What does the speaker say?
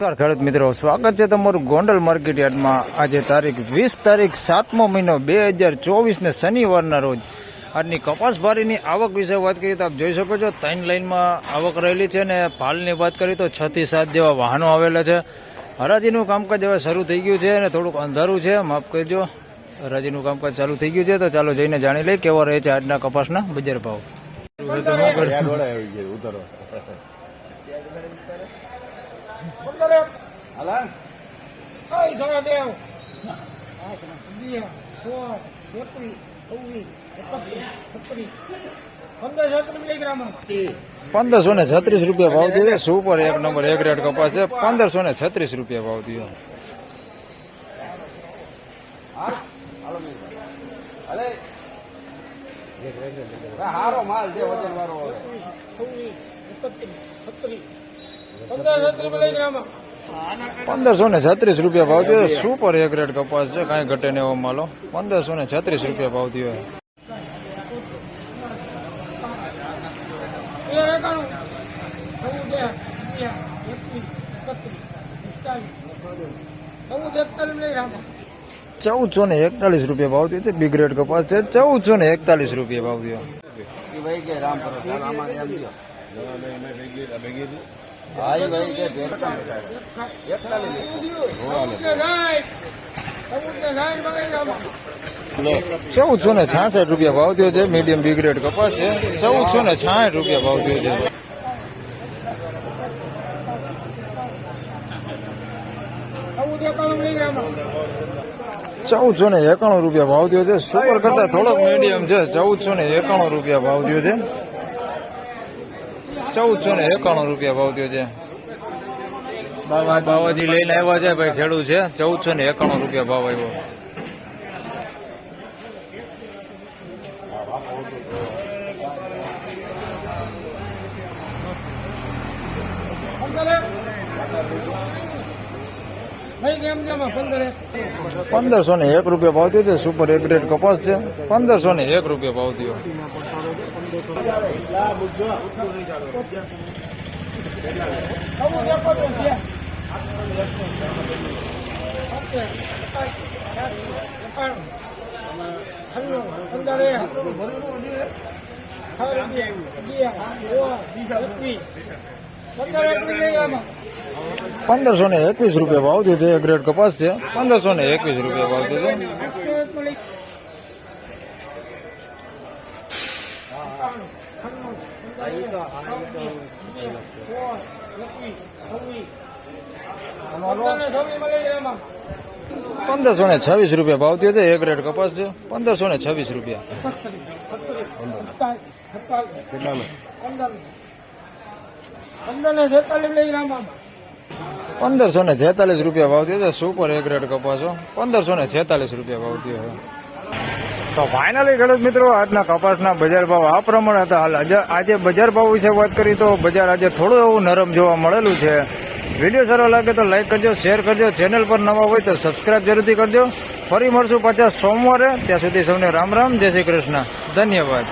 નમસ્કાર ખેડૂત મિત્રો. સ્વાગત છે તમારું ગોંડલ માર્કેટ યાર્ડમાં. આજે તારીખ વીસ તારીખ સાતમો મહિનો બે હજાર ચોવીસ ને શનિવારના રોજ. આજની કપાસભારીની આવક વિશે વાત કરીએ તો આપ જોઈ શકો છો, ત્રણ લાઇનમાં આવક રહેલી છે ને ફાલની વાત કરીએ તો છ થી સાત જેવા વાહનો આવેલા છે. હરાજીનું કામકાજ હવે શરૂ થઈ ગયું છે અને થોડુંક અંધારું છે. માફ કરજો. હરાજીનું કામકાજ ચાલુ થઈ ગયું છે, તો ચાલો જઈને જાણી લઈએ કેવો રહે છે આજના કપાસના બજાર ભાવ. પંદરસો ને છત્રીસ રૂપિયા ભાવ દીધો. સુપર એક નંબર, એક રેડ કપાસ છે. પંદરસો ને છત્રીસ રૂપિયા ભાવ થયો હારો માલ છે વજન વાળો પંદરસો ને છત્રીસ રૂપિયા ભાવ થયો. સુપર એક રેટ કપાસ છે કાંઈ ઘટે ને એવો માલો. પંદરસો ને છત્રીસ રૂપિયા ભાવ થયો. છે ચૌદસો ને એકતાલીસ રૂપિયા ભાવ થયો છે બિગ રેટ કપાસ છે ચૌદસો ને એકતાલીસ રૂપિયા ભાવ થયો એ ભાઈ કે રામ કરો ચાલ આમાં એમ લ્યો. હા એ ભાઈ કે ભેરકાં બેઠા છે. એકતાલીસ ચૌદસો ને છાસઠ રૂપિયા ભાવ થયો છે મીડિયમ બિગ રેટ કપાસ છે ચૌદસો ને છાસઠ રૂપિયા ભાવ થયો છે ચૌદસો ને એકાણું રૂપિયા ભાવ થયો છે. સુપર કરતા થોડોક મીડિયમ છે. ચૌદસો ને એકાણું રૂપિયા ભાવ થયો છે. ચૌદસો ને એકાણું રૂપિયા ભાવ થયો છે. બાવા બાવાજી લઈને આવ્યા છે ભાઈ ખેડૂત છે. ચૌદસો ને એકાણું રૂપિયા ભાવ આવ્યો. પંદરસો ને એક રૂપિયા ભાવ થયો છે સુપર એક રેટ કપાસ છે. પંદરસો ને એક રૂપિયા ભાવ થયો. પંદરસો ને એકવીસ રૂપિયા ભાવ છે ગ્રેડ રેટ કપાસ છે. પંદરસો ને એકવીસ રૂપિયા ભાવ છે. પંદરસો ને છવ્વીસ રૂપિયા ભાવ થયો છે, એક રેટ કપાસ છે. પંદરસો ને છવ્વીસ રૂપિયા. પંદરસો ને છેતાલીસ રૂપિયા ભાવ થયો છે. સુપર એક રેટ કપાસો. પંદરસો ને છેતાલીસ રૂપિયા ભાવ થયો છે. તો ફાઇનલી ખેડૂત મિત્રો, આજના કપાસના બજાર ભાવ આ પ્રમાણે હતા. હાલ આજે બજાર ભાવ વિશે વાત કરી તો બજાર આજે થોડું એવું નરમ જોવા મળેલું છે. વીડિયો સારો લાગે તો લાઈક કરજો, શેર કરજો. ચેનલ પર નવા હોય તો સબસ્ક્રાઇબ જરૂરથી કરજો. ફરી મળશું પાછા સોમવારે. ત્યાં સુધી સૌને રામ રામ. જય શ્રી કૃષ્ણ. ધન્યવાદ.